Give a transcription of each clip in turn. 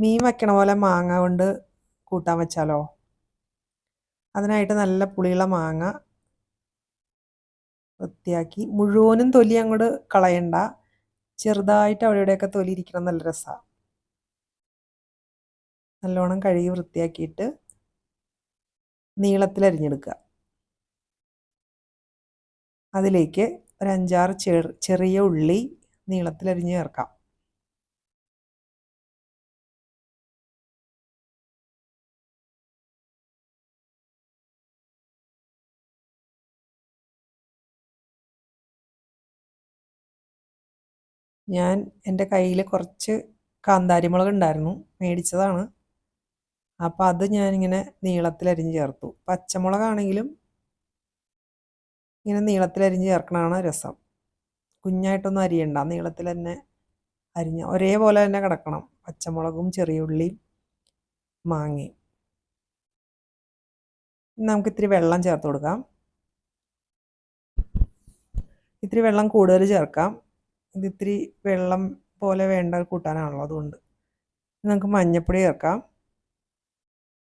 മീൻ വെക്കണ പോലെ മാങ്ങ കൊണ്ട് കൂട്ടാൻ വെച്ചാലോ? അതിനായിട്ട് നല്ല പുളിയുള്ള മാങ്ങ വൃത്തിയാക്കി. മുഴുവനും തൊലി അങ്ങോട്ട് കളയണ്ട. ചെറുതായിട്ട് അവിടെ ഇവിടെയൊക്കെ തൊലി ഇരിക്കണം. നല്ല രസമാണ് നല്ലോണം കഴുകി വൃത്തിയാക്കിയിട്ട് നീളത്തിൽ അരിഞ്ഞെടുക്കുക. അതിലേക്ക് ഒരു അഞ്ചാറ് ചെറിയ ഉള്ളി നീളത്തിൽ അരിഞ്ഞ് ചേർക്കാം. ഞാൻ എന്റെ കയ്യിൽ കുറച്ച് കാന്താരിമുളക് ഉണ്ടായിരുന്നു മേടിച്ചതാണ്. അപ്പോൾ അത് ഞാനിങ്ങനെ നീളത്തിലരിഞ്ഞ് ചേർത്തു. പച്ചമുളകാണെങ്കിലും ഇങ്ങനെ നീളത്തിലരിഞ്ഞ് ചേർക്കണതാണ് രസം. കുഞ്ഞായിട്ടൊന്നും അരിയണ്ട നീളത്തിൽ തന്നെ അരിഞ്ഞ ഒരേപോലെ തന്നെ കിടക്കണം. പച്ചമുളകും ചെറിയ ഉള്ളിയും മാങ്ങയും. നമുക്ക് ഇത്തിരി വെള്ളം ചേർത്ത് കൊടുക്കാം. ഇത്തിരി വെള്ളം കൂടുതൽ ചേർക്കാം. ഇത് ഇത്തിരി വെള്ളം പോലെ വേണ്ട കൂട്ടാനാണല്ലോ അതുകൊണ്ട്. നമുക്ക് മഞ്ഞപ്പൊടി ചേർക്കാം.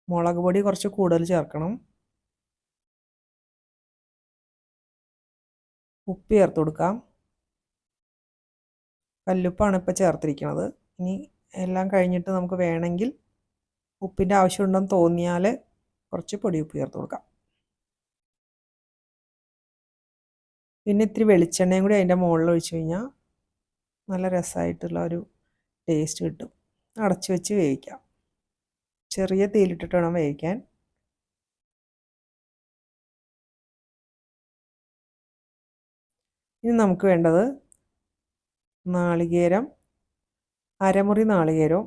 മുളക് പൊടി കുറച്ച് കൂടുതൽ ചേർക്കണം. ഉപ്പ് ചേർത്ത് കൊടുക്കാം. കല്ലുപ്പാണ് ഇപ്പോൾ ചേർത്തിരിക്കുന്നത് ഇനി എല്ലാം കഴിഞ്ഞിട്ട് നമുക്ക് വേണമെങ്കിൽ ഉപ്പിന്റെ ആവശ്യമുണ്ടെന്ന് തോന്നിയാൽ കുറച്ച് പൊടി ഉപ്പ് ചേർത്ത് കൊടുക്കാം. പിന്നെ ഇത്തിരി വെളിച്ചെണ്ണയും കൂടി അതിന്റെ മുകളിൽ ഒഴിച്ചു കഴിഞ്ഞാൽ നല്ല രസമായിട്ടുള്ള ഒരു ടേസ്റ്റ് കിട്ടും. അടച്ചു വെച്ച് വേവിക്കാം. ചെറിയ തീയിലിട്ടിട്ട് വേണം വേവിക്കാൻ. ഇനി നമുക്ക് വേണ്ടത് നാളികേരം അരമുറി നാളികേരവും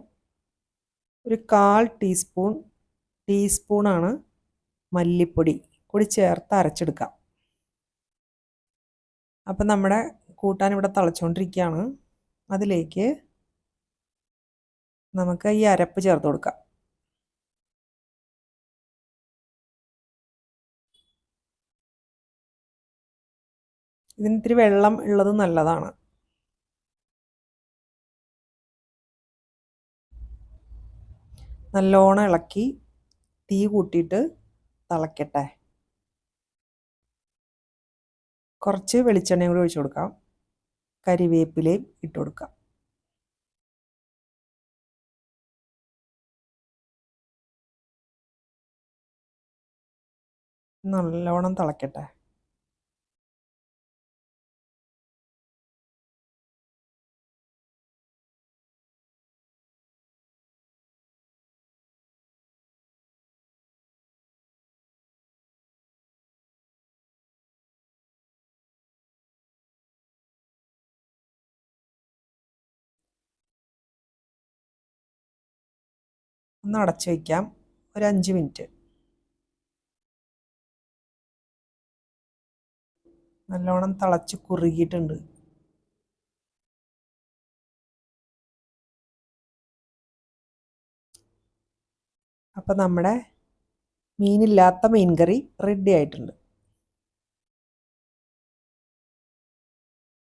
ഒരു കാൽ ടീസ്പൂൺ ടീസ്പൂണാണ് മല്ലിപ്പൊടി കൂടി ചേർത്ത് അരച്ചെടുക്കാം. അപ്പം നമ്മുടെ കൂട്ടാൻ ഇവിടെ തിളച്ചുകൊണ്ടിരിക്കുകയാണ് അതിലേക്ക് നമുക്ക് ഈ അരപ്പ് ചേർത്ത് കൊടുക്കാം. ഇതിന് ഇത്തിരി വെള്ളം ഉള്ളത് നല്ലതാണ്. നല്ലോണം ഇളക്കി തീ കൂട്ടിയിട്ട് തിളക്കട്ടെ. കുറച്ച് വെളിച്ചെണ്ണയും കൂടി ഒഴിച്ചു കൊടുക്കാം. കരിവേപ്പിലയും ഇട്ട് കൊടുക്കാം നല്ലോണം തിളക്കട്ടെ. ഒന്ന് അടച്ചു വയ്ക്കാം ഒരു അഞ്ച് മിനിറ്റ്. നല്ലോണം തിളച്ച് കുറുകിയിട്ടുണ്ട്. അപ്പം നമ്മുടെ മീനില്ലാത്ത മീൻ കറി റെഡി ആയിട്ടുണ്ട്.